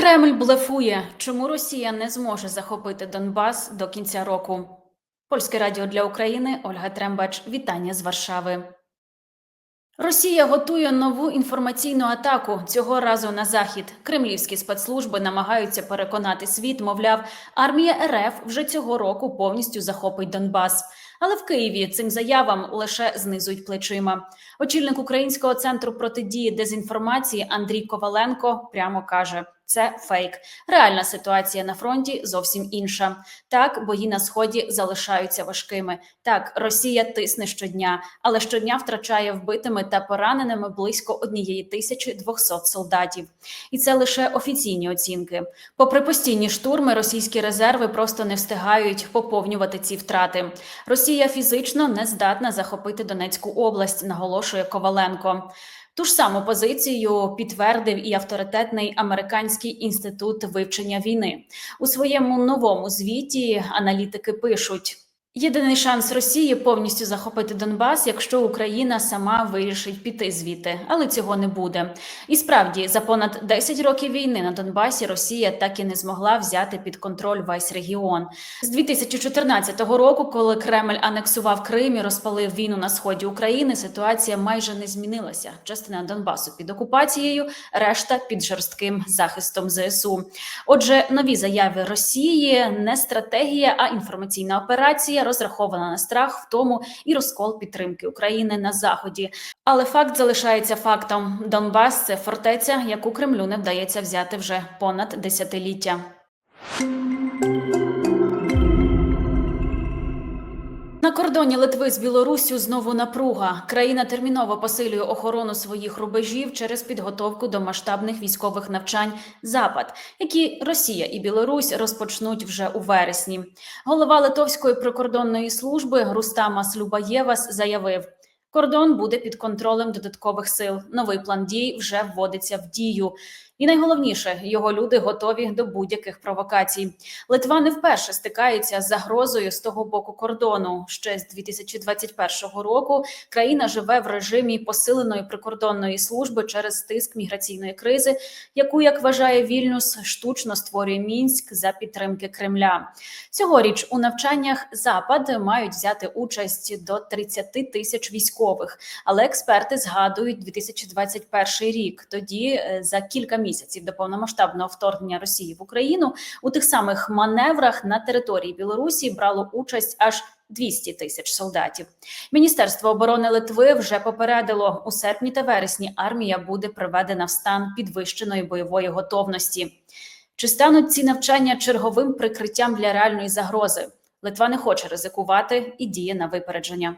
Кремль блефує, чому Росія не зможе захопити Донбас до кінця року. Польське радіо для України Ольга Трембач. Вітання з Варшави. Росія готує нову інформаційну атаку цього разу на захід. Кремлівські спецслужби намагаються переконати світ, мовляв, армія РФ вже цього року повністю захопить Донбас. Але в Києві цим заявам лише знизують плечима. Очільник Українського центру протидії дезінформації Андрій Коваленко прямо каже: це фейк. Реальна ситуація на фронті зовсім інша. Так, бої на сході залишаються важкими. Так, Росія тисне щодня, але щодня втрачає вбитими та пораненими близько однієї тисячі двохсот солдатів. І це лише офіційні оцінки. Попри постійні штурми, російські резерви просто не встигають поповнювати ці втрати. Росія фізично не здатна захопити Донецьку область, наголошує Коваленко. Ту ж саму позицію підтвердив і авторитетний американський інститут вивчення війни у своєму новому звіті. Аналітики пишуть. Єдиний шанс Росії повністю захопити Донбас, якщо Україна сама вирішить піти звідти, але цього не буде. І справді, за понад 10 років війни на Донбасі Росія так і не змогла взяти під контроль весь регіон. З 2014 року, коли Кремль анексував Крим і розпалив війну на сході України, ситуація майже не змінилася. Частина Донбасу під окупацією, решта під жорстким захистом ЗСУ. Отже, нові заяви Росії не стратегія, а інформаційна операція розрахована на страх, втому і розкол підтримки України на заході. Але факт залишається фактом: Донбас це фортеця, яку Кремлю не вдається взяти вже понад десятиліття. На кордоні Литви з Білоруссю знову напруга. Країна терміново посилює охорону своїх рубежів через підготовку до масштабних військових навчань Запад, які Росія і Білорусь розпочнуть вже у вересні. Голова Литовської прикордонної служби Рустама Слюбаєвас заявив. Кордон буде під контролем додаткових сил. Новий план дій вже вводиться в дію. І найголовніше, його люди готові до будь-яких провокацій. Литва не вперше стикається з загрозою з того боку кордону. Ще з 2021 року країна живе в режимі посиленої прикордонної служби через тиск міграційної кризи, яку, як вважає Вільнюс, штучно створює мінськ за підтримки Кремля. Цьогоріч у навчаннях Запад мають взяти участь до 30 тисяч військових. Але експерти згадують 2021 рік. Тоді е, за кілька місяців до повномасштабного вторгнення Росії в Україну у тих самих маневрах на території Білорусі брало участь аж 200 тисяч солдатів. Міністерство оборони Литви вже попередило у серпні та вересні. Армія буде приведена в стан підвищеної бойової готовності. Чи стануть ці навчання черговим прикриттям для реальної загрози? Литва не хоче ризикувати і діє на випередження.